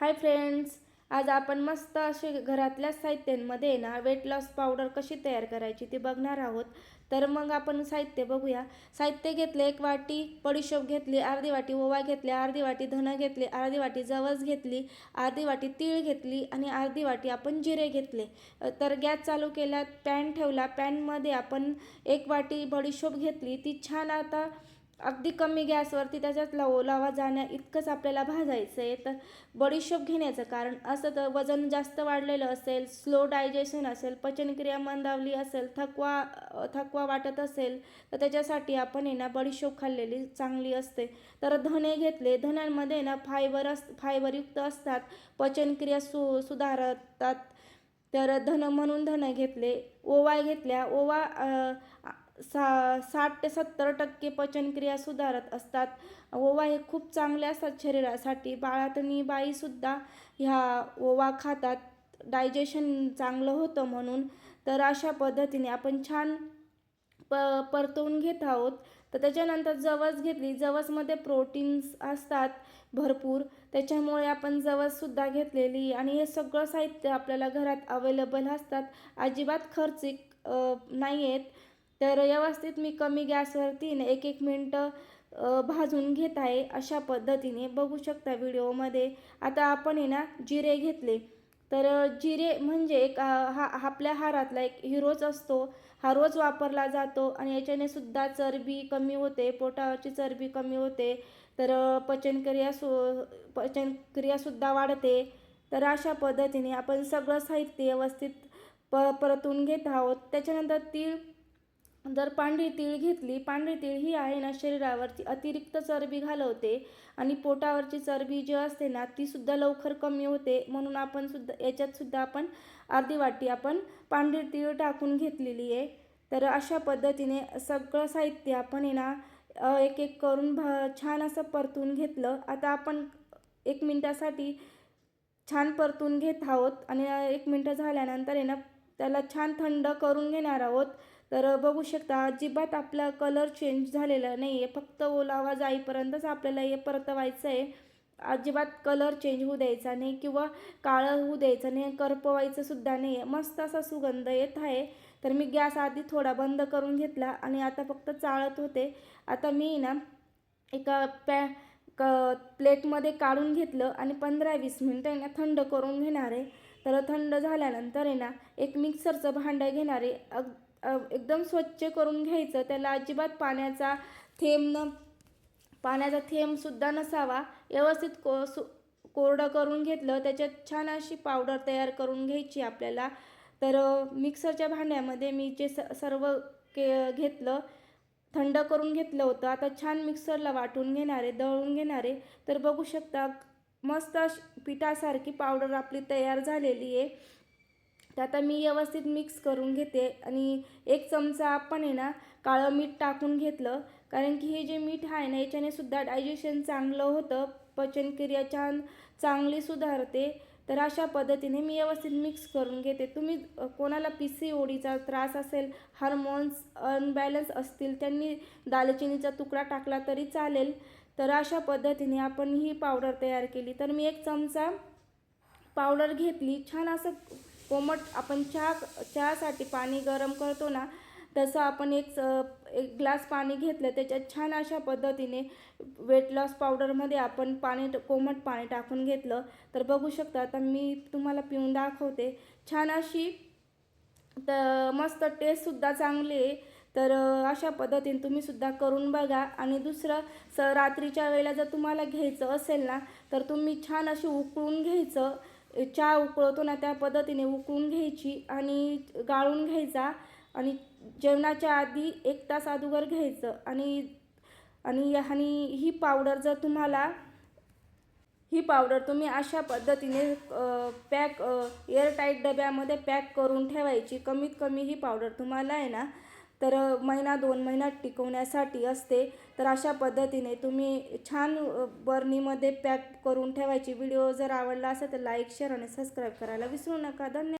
Hi friends आज आपण मस्त असे घरातल्या साहित्यांमध्ये ना वेट लॉस पावडर कशी तयार करायची ती बघणार आहोत. तर मग आपण साहित्य बघूया. साहित्य घेतले एक वाटी बडीशोप घेतली अर्धी वाटी ओवा घेतली अर्धी वाटी धनं घेतली अर्धी वाटी जवस घेतली अर्धी वाटी तीळ घेतली आणि अर्धी वाटी आपण जिरे घेतले. तर गॅस चालू केला पॅन ठेवला पॅनमध्ये आपण एक वाटी बडीशोप घेतली. ती छान आता अगदी कमी गॅसवरती त्याच्यात लव लावा जाण्या इतकंच आपल्याला भाजायचं आहे तर बडीशोप घेण्याचं कारण असं तर वजन जास्त वाढलेलं असेल स्लो डायजेशन असेल पचनक्रिया मंदावली असेल थकवा थकवा वाटत असेल तर त्याच्यासाठी आपण आहे ना बडीशोप खाल्लेली चांगली असते. तर धणे घेतले धण्यांमध्ये ना फायबर अस फायबरयुक्त असतात पचनक्रिया सु सुधारतात. तर धन म्हणून धन घेतले ओवा घेतल्या ओवा सा साठ ते सत्तर टक्के पचनक्रिया सुधारत असतात. ओवा हे खूप चांगले असतात शरीरासाठी. बाळातनी बाईसुद्धा ह्या ओवा खातात. डायजेशन चांगलं होतं म्हणून. तर अशा पद्धतीने आपण छान प परतवून घेत आहोत. तर त्याच्यानंतर जवस घेतली. जवसमध्ये प्रोटीन्स असतात भरपूर. त्याच्यामुळे आपण जवससुद्धा घेतलेली आणि हे सगळं साहित्य आपल्याला घरात अवेलेबल असतात. अजिबात खर्चिक नाही आहेत तर व्यवस्थित मी कमी गॅसवरती ना एक एक मिनटं भाजून घेत आहे अशा पद्धतीने. बघू शकता व्हिडिओमध्ये. आता आपण आहे ना जिरे घेतले. तर जिरे म्हणजे एक हा आपल्या हारातला एक हिरोच असतो. हा रोज वापरला जातो आणि याच्याने सुद्धा चरबी कमी होते पोटावरची चरबी कमी होते. तर पचनक्रिया सु पचनक्रियासुद्धा वाढते. तर अशा पद्धतीने आपण सगळं साहित्य व्यवस्थित प परतून घेत आहोत. त्याच्यानंतर तीळ जर पांढरी तीळ घेतली पांढरी तीळ ही आहे ना शरीरावरची अतिरिक्त चरबी घालवते आणि पोटावरची चरबी जी असते ना ती सुद्धा लवकर कमी होते. म्हणून आपण सुद्धा याच्यात सुद्धा आपण अर्धी वाटी आपण पांढरी तीळ टाकून घेतलेली आहे. तर अशा पद्धतीने सगळं साहित्य आपण आहे ना एक एक करून भ छान असं परतून घेतलं. आता आपण एक मिनटासाठी छान परतून घेत आहोत आणि एक मिनटं झाल्यानंतर आहे ना त्याला छान थंड करून घेणार आहोत. तर बघू शकता अजिबात आपला कलर चेंज झालेला नाही आहे फक्त ओलावा जाईपर्यंतच आपल्याला हे परतवायचं आहे अजिबात कलर चेंज होऊ द्यायचा नाही किंवा काळं होऊ द्यायचं नाही करपवायचं सुद्धा नाही आहे मस्त असा सुगंध येत आहे. तर मी गॅस आधी थोडा बंद करून घेतला आणि आता फक्त चाळत होते. आता मी ना एका पॅ क प्लेटमध्ये काढून घेतलं आणि पंधरा वीस मिनटं आहे ना थंड करून घेणार आहे. तर थंड झाल्यानंतर आहे ना एक मिक्सरचं भांडं घेणार आहे. अग एकदम स्वच्छ करून घ्यायचं. त्याला अजिबात पाण्याचा थेंब न पाण्याचा थेंबसुद्धा नसावा. व्यवस्थित को सु कोरडं करून घेतलं. त्याच्यात छान अशी पावडर तयार करून घ्यायची आपल्याला. तर मिक्सरच्या भांड्यामध्ये मी जे स सर्व के घेतलं थंड करून घेतलं होतं. आता छान मिक्सरला वाटून घेणारे दळून घेणारे. तर बघू शकता मस्त पिठासारखी पावडर आपली तयार झालेली आहे. तर आता मी व्यवस्थित मिक्स करून घेते. आणि एक चमचा आपण आहे ना काळं मीठ टाकून घेतलं. कारण की हे जे मीठ आहे ना याच्याने सुद्धा डायजेशन चांगलं होतं. पचनक्रिया छान चांगली सुधारते. तर अशा पद्धतीने मी व्यवस्थित मिक्स करून घेते. तुम्ही कोणाला पी सी ओडीचा त्रास असेल हार्मोन्स अनबॅलन्स असतील त्यांनी दालचिनीचा तुकडा टाकला तरी चालेल. तर अशा पद्धतीने आपण ही पावडर तयार केली. तर मी एक चमचा पावडर घेतली. छान असं कोमट आपण चहा चहासाठी पाणी गरम करतो ना तसं आपण एक एक ग्लास पाणी घेतलं त्याच्यात छान अशा पद्धतीने वेट लॉस पावडरमध्ये आपण पाणी कोमट पाणी टाकून घेतलं. तर बघू शकता आता मी तुम्हाला पिऊन दाखवते. छान अशी तर मस्त टेस्टसुद्धा चांगली आहे. तर अशा पद्धतीने तुम्हीसुद्धा करून बघा. आणि दुसरं स रात्रीच्या वेळेला जर तुम्हाला घ्यायचं असेल ना तर तुम्ही छान अशी उकळून घ्यायचं. चहा उकळवतो ना त्या पद्धतीने उकळून घ्यायची आणि गाळून घ्यायचा आणि जेवणाच्या आधी एक तास अगोदर घ्यायचं. आणि आणि आणि ही पावडर जर तुम्हाला ही पावडर तुम्ही अशा पद्धतीने पॅक एअरटाईट डब्यामध्ये पॅक करून ठेवायची. कमीत कमी ही पावडर तुम्हाला आहे ना तर महिना दोन महिन्यात टिकवण्यासाठी असते. तर अशा पद्धतीने तुम्ही छान बर्नीमध्ये पॅक करून ठेवायची. व्हिडिओ जर आवडला असेल तर लाईक शेअर आणि सबस्क्राईब करायला विसरू नका. धन्यवाद.